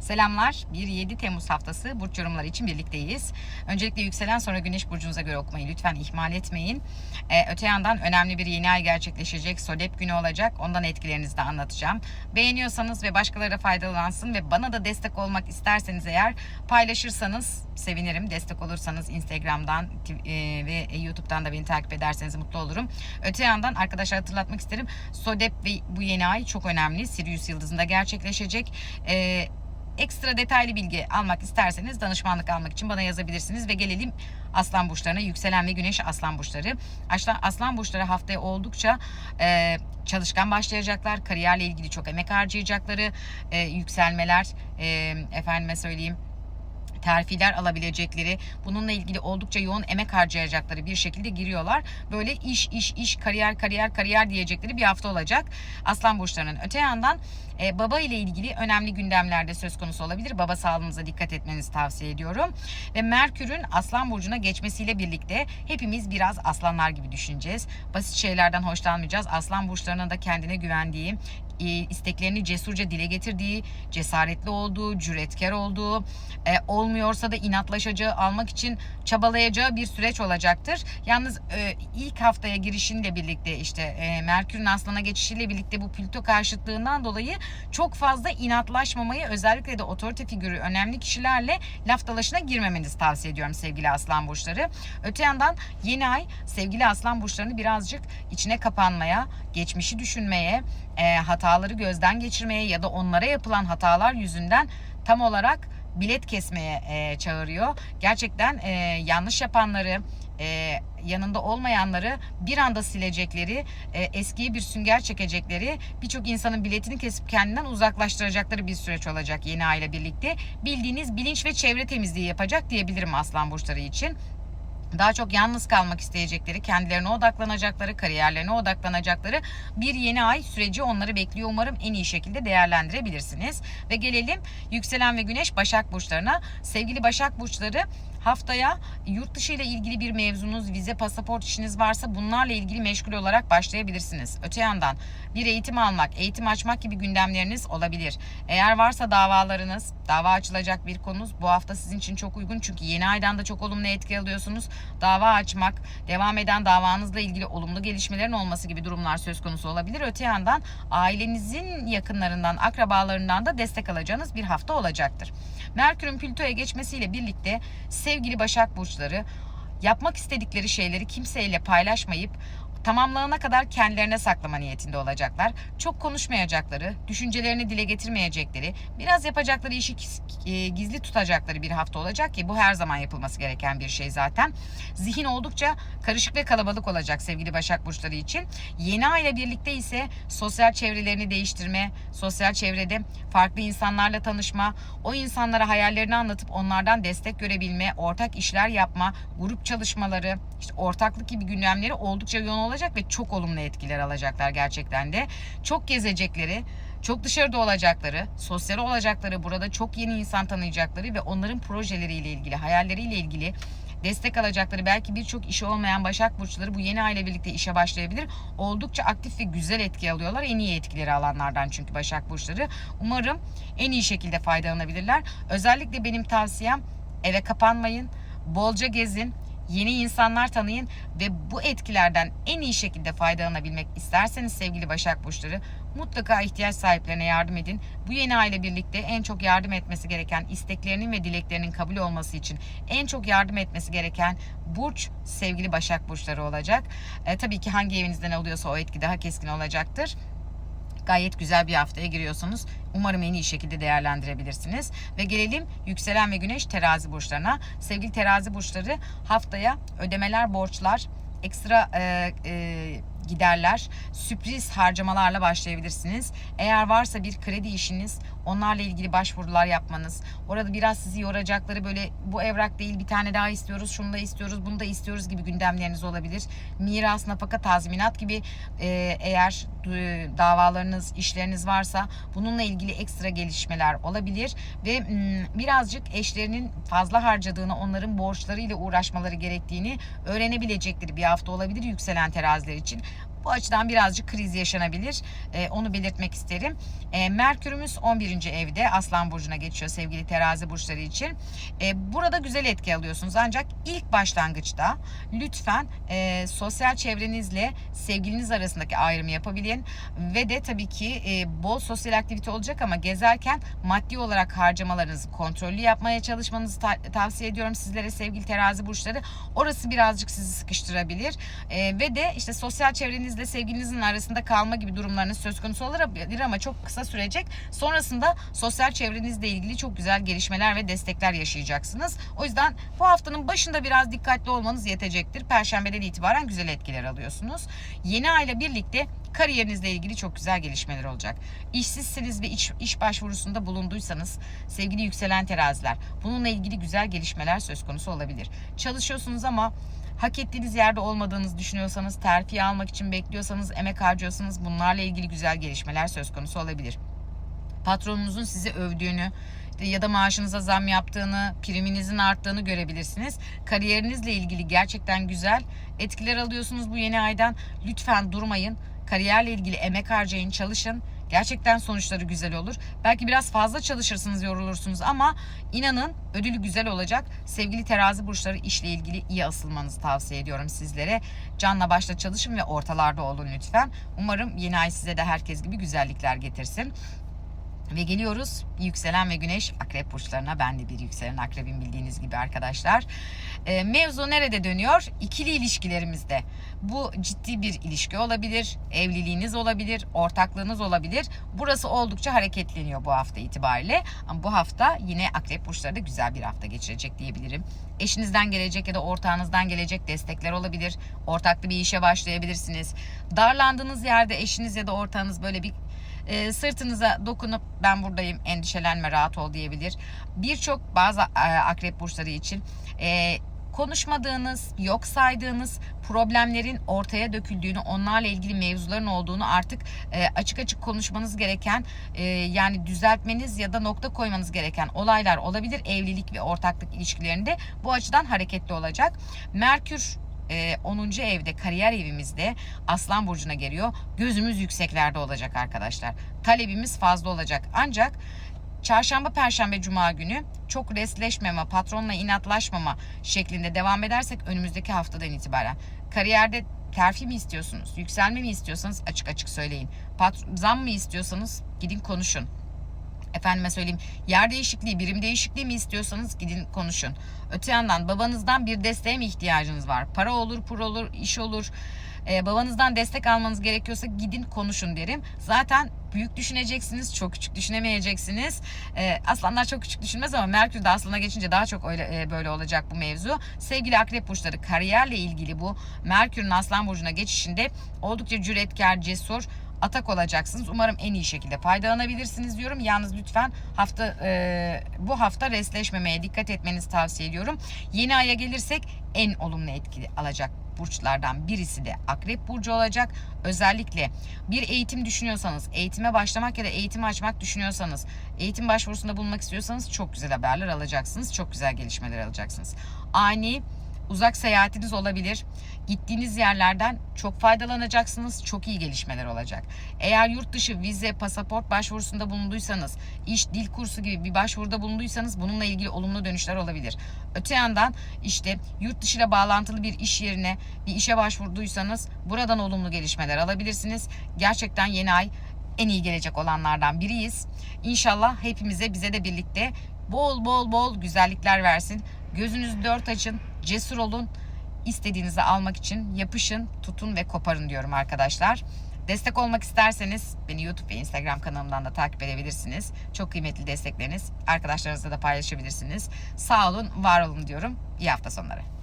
Selamlar. Bir 7 Temmuz haftası burç yorumları için birlikteyiz. Öncelikle yükselen sonra güneş burcunuza göre okumayı lütfen ihmal etmeyin. Ee, öte yandan önemli bir yeni ay gerçekleşecek. Sodep günü olacak. Ondan etkilerinizi de anlatacağım. Beğeniyorsanız ve başkaları faydalansın ve bana da destek olmak isterseniz eğer paylaşırsanız sevinirim. Destek olursanız Instagram'dan e, ve YouTube'dan da beni takip ederseniz mutlu olurum. Öte yandan arkadaşlar hatırlatmak isterim. Sodep ve bu yeni ay çok önemli. Sirius yıldızında gerçekleşecek. Ee, ekstra detaylı bilgi almak isterseniz danışmanlık almak için bana yazabilirsiniz. Ve gelelim aslan burçlarına. Yükselen ve güneş aslan burçları. Aslan, aslan burçları haftaya oldukça e, çalışkan başlayacaklar. Kariyerle ilgili çok emek harcayacakları e, yükselmeler e, efendime söyleyeyim terfiler alabilecekleri, bununla ilgili oldukça yoğun emek harcayacakları bir şekilde giriyorlar. Böyle iş, iş, iş, kariyer, kariyer, kariyer diyecekleri bir hafta olacak. Aslan burçlarının öte yandan e, baba ile ilgili önemli gündemlerde söz konusu olabilir. Baba sağlığınıza dikkat etmenizi tavsiye ediyorum. Ve Merkür'ün Aslan burcuna geçmesiyle birlikte hepimiz biraz aslanlar gibi düşüneceğiz. Basit şeylerden hoşlanmayacağız. Aslan burçlarının da kendine güvendiği, e, isteklerini cesurca dile getirdiği, cesaretli olduğu, cüretkar olduğu, e, olmuyorsa da inatlaşacağı, almak için çabalayacağı bir süreç olacaktır. Yalnız e, ilk haftaya girişinle birlikte işte e, Merkür'ün Aslan'a geçişiyle birlikte bu Plüto karşıtlığından dolayı çok fazla inatlaşmamayı özellikle de otorite figürü önemli kişilerle laf dalaşına girmemenizi tavsiye ediyorum sevgili Aslan burçları. Öte yandan yeni ay sevgili Aslan burçlarını birazcık içine kapanmaya, geçmişi düşünmeye, e, hataları gözden geçirmeye ya da onlara yapılan hatalar yüzünden tam olarak bilet kesmeye e, çağırıyor. Gerçekten e, yanlış yapanları, e, yanında olmayanları bir anda silecekleri, e, eskiye bir sünger çekecekleri, birçok insanın biletini kesip kendinden uzaklaştıracakları bir süreç olacak yeni aile birlikte. Bildiğiniz bilinç ve çevre temizliği yapacak diyebilirim Aslan burçları için daha çok yalnız kalmak isteyecekleri, kendilerine odaklanacakları, kariyerlerine odaklanacakları bir yeni ay süreci onları bekliyor. Umarım en iyi şekilde değerlendirebilirsiniz. Ve gelelim yükselen ve güneş Başak burçlarına. Sevgili Başak burçları haftaya yurt dışı ile ilgili bir mevzunuz, vize, pasaport işiniz varsa bunlarla ilgili meşgul olarak başlayabilirsiniz. Öte yandan bir eğitim almak, eğitim açmak gibi gündemleriniz olabilir. Eğer varsa davalarınız, dava açılacak bir konunuz bu hafta sizin için çok uygun. Çünkü yeni aydan da çok olumlu etki alıyorsunuz. Dava açmak, devam eden davanızla ilgili olumlu gelişmelerin olması gibi durumlar söz konusu olabilir. Öte yandan ailenizin yakınlarından, akrabalarından da destek alacağınız bir hafta olacaktır. Merkür'ün Plüto'ya geçmesiyle birlikte sevgili Başak Burçları yapmak istedikleri şeyleri kimseyle paylaşmayıp tamamlanana kadar kendilerine saklama niyetinde olacaklar. Çok konuşmayacakları, düşüncelerini dile getirmeyecekleri, biraz yapacakları işi e, gizli tutacakları bir hafta olacak ki bu her zaman yapılması gereken bir şey zaten. Zihin oldukça karışık ve kalabalık olacak sevgili Başak Burçları için. Yeni ay ile birlikte ise sosyal çevrelerini değiştirme, sosyal çevrede farklı insanlarla tanışma, o insanlara hayallerini anlatıp onlardan destek görebilme, ortak işler yapma, grup çalışmaları, işte ortaklık gibi gündemleri oldukça yoğun olacak ve çok olumlu etkiler alacaklar gerçekten de. Çok gezecekleri, çok dışarıda olacakları, sosyal olacakları, burada çok yeni insan tanıyacakları ve onların projeleriyle ilgili, hayalleriyle ilgili destek alacakları belki birçok işi olmayan Başak Burçları bu yeni aile birlikte işe başlayabilir. Oldukça aktif ve güzel etki alıyorlar. En iyi etkileri alanlardan çünkü Başak Burçları. Umarım en iyi şekilde faydalanabilirler. Özellikle benim tavsiyem eve kapanmayın. Bolca gezin yeni insanlar tanıyın ve bu etkilerden en iyi şekilde faydalanabilmek isterseniz sevgili Başak Burçları mutlaka ihtiyaç sahiplerine yardım edin. Bu yeni aile birlikte en çok yardım etmesi gereken isteklerinin ve dileklerinin kabul olması için en çok yardım etmesi gereken burç sevgili Başak Burçları olacak. E, tabii ki hangi evinizden alıyorsa o etki daha keskin olacaktır gayet güzel bir haftaya giriyorsunuz. Umarım en iyi şekilde değerlendirebilirsiniz. Ve gelelim yükselen ve güneş terazi burçlarına. Sevgili terazi burçları haftaya ödemeler, borçlar, ekstra e, e, giderler, sürpriz harcamalarla başlayabilirsiniz. Eğer varsa bir kredi işiniz, onlarla ilgili başvurular yapmanız, orada biraz sizi yoracakları böyle bu evrak değil bir tane daha istiyoruz, şunu da istiyoruz, bunu da istiyoruz gibi gündemleriniz olabilir. Miras, nafaka, tazminat gibi e, eğer davalarınız, işleriniz varsa bununla ilgili ekstra gelişmeler olabilir ve birazcık eşlerinin fazla harcadığını, onların borçlarıyla uğraşmaları gerektiğini öğrenebilecekleri bir hafta olabilir yükselen teraziler için Bu açıdan birazcık kriz yaşanabilir. E, onu belirtmek isterim. E, Merkürümüz 11. evde Aslan Burcu'na geçiyor sevgili terazi burçları için. E, burada güzel etki alıyorsunuz ancak ilk başlangıçta lütfen e, sosyal çevrenizle sevgiliniz arasındaki ayrımı yapabilin ve de tabii ki e, bol sosyal aktivite olacak ama gezerken maddi olarak harcamalarınızı kontrollü yapmaya çalışmanızı ta- tavsiye ediyorum sizlere sevgili terazi burçları. Orası birazcık sizi sıkıştırabilir E, ve de işte sosyal çevrenizle sevgilinizin arasında kalma gibi durumlarınız söz konusu olabilir ama çok kısa sürecek. Sonrasında sosyal çevrenizle ilgili çok güzel gelişmeler ve destekler yaşayacaksınız. O yüzden bu haftanın başında biraz dikkatli olmanız yetecektir. Perşembeden itibaren güzel etkiler alıyorsunuz. Yeni ay ile birlikte kariyerinizle ilgili çok güzel gelişmeler olacak. İşsizsiniz ve iş, iş başvurusunda bulunduysanız sevgili yükselen teraziler bununla ilgili güzel gelişmeler söz konusu olabilir. Çalışıyorsunuz ama hak ettiğiniz yerde olmadığınızı düşünüyorsanız, terfi almak için bekliyorsanız, emek harcıyorsanız bunlarla ilgili güzel gelişmeler söz konusu olabilir. Patronunuzun sizi övdüğünü ya da maaşınıza zam yaptığını, priminizin arttığını görebilirsiniz. Kariyerinizle ilgili gerçekten güzel etkiler alıyorsunuz bu yeni aydan. Lütfen durmayın. Kariyerle ilgili emek harcayın, çalışın. Gerçekten sonuçları güzel olur. Belki biraz fazla çalışırsınız, yorulursunuz ama inanın ödülü güzel olacak. Sevgili terazi burçları işle ilgili iyi asılmanızı tavsiye ediyorum sizlere. Canla başla çalışın ve ortalarda olun lütfen. Umarım yeni ay size de herkes gibi güzellikler getirsin. Ve geliyoruz yükselen ve güneş akrep burçlarına. Ben de bir yükselen akrebim bildiğiniz gibi arkadaşlar. E, mevzu nerede dönüyor? İkili ilişkilerimizde. Bu ciddi bir ilişki olabilir, evliliğiniz olabilir, ortaklığınız olabilir. Burası oldukça hareketleniyor bu hafta itibariyle. Ama bu hafta yine akrep burçları da güzel bir hafta geçirecek diyebilirim. Eşinizden gelecek ya da ortağınızdan gelecek destekler olabilir. Ortaklı bir işe başlayabilirsiniz. Darlandığınız yerde eşiniz ya da ortağınız böyle bir e, sırtınıza dokunup ben buradayım endişelenme rahat ol diyebilir. Birçok bazı e, akrep burçları için e, konuşmadığınız, yok saydığınız problemlerin ortaya döküldüğünü, onlarla ilgili mevzuların olduğunu artık e, açık açık konuşmanız gereken, e, yani düzeltmeniz ya da nokta koymanız gereken olaylar olabilir evlilik ve ortaklık ilişkilerinde. Bu açıdan hareketli olacak. Merkür e, 10. evde kariyer evimizde Aslan Burcu'na geliyor. Gözümüz yükseklerde olacak arkadaşlar. Talebimiz fazla olacak. Ancak Çarşamba, Perşembe, Cuma günü çok resleşmeme, patronla inatlaşmama şeklinde devam edersek önümüzdeki haftadan itibaren kariyerde terfi mi istiyorsunuz, yükselme mi istiyorsanız açık açık söyleyin. Patron, zam mı istiyorsanız gidin konuşun. Efendime söyleyeyim yer değişikliği, birim değişikliği mi istiyorsanız gidin konuşun. Öte yandan babanızdan bir desteğe mi ihtiyacınız var? Para olur, pul olur, iş olur. Ee, babanızdan destek almanız gerekiyorsa gidin konuşun derim. Zaten büyük düşüneceksiniz, çok küçük düşünemeyeceksiniz. Ee, aslanlar çok küçük düşünmez ama Merkür de aslana geçince daha çok öyle e, böyle olacak bu mevzu. Sevgili akrep burçları kariyerle ilgili bu Merkür'ün aslan burcuna geçişinde oldukça cüretkar, cesur, atak olacaksınız. Umarım en iyi şekilde faydalanabilirsiniz diyorum. Yalnız lütfen hafta e, bu hafta resleşmemeye dikkat etmenizi tavsiye ediyorum. Yeni aya gelirsek en olumlu etkili alacak burçlardan birisi de Akrep burcu olacak. Özellikle bir eğitim düşünüyorsanız, eğitime başlamak ya da eğitim açmak düşünüyorsanız, eğitim başvurusunda bulunmak istiyorsanız çok güzel haberler alacaksınız. Çok güzel gelişmeler alacaksınız. Ani uzak seyahatiniz olabilir. Gittiğiniz yerlerden çok faydalanacaksınız. Çok iyi gelişmeler olacak. Eğer yurt dışı vize, pasaport başvurusunda bulunduysanız, iş, dil kursu gibi bir başvuruda bulunduysanız bununla ilgili olumlu dönüşler olabilir. Öte yandan işte yurt dışıyla bağlantılı bir iş yerine bir işe başvurduysanız buradan olumlu gelişmeler alabilirsiniz. Gerçekten yeni ay en iyi gelecek olanlardan biriyiz. İnşallah hepimize bize de birlikte bol bol bol güzellikler versin. Gözünüzü dört açın, cesur olun. İstediğinizi almak için yapışın, tutun ve koparın diyorum arkadaşlar. Destek olmak isterseniz beni YouTube ve Instagram kanalımdan da takip edebilirsiniz. Çok kıymetli destekleriniz. Arkadaşlarınızla da paylaşabilirsiniz. Sağ olun, var olun diyorum. İyi hafta sonları.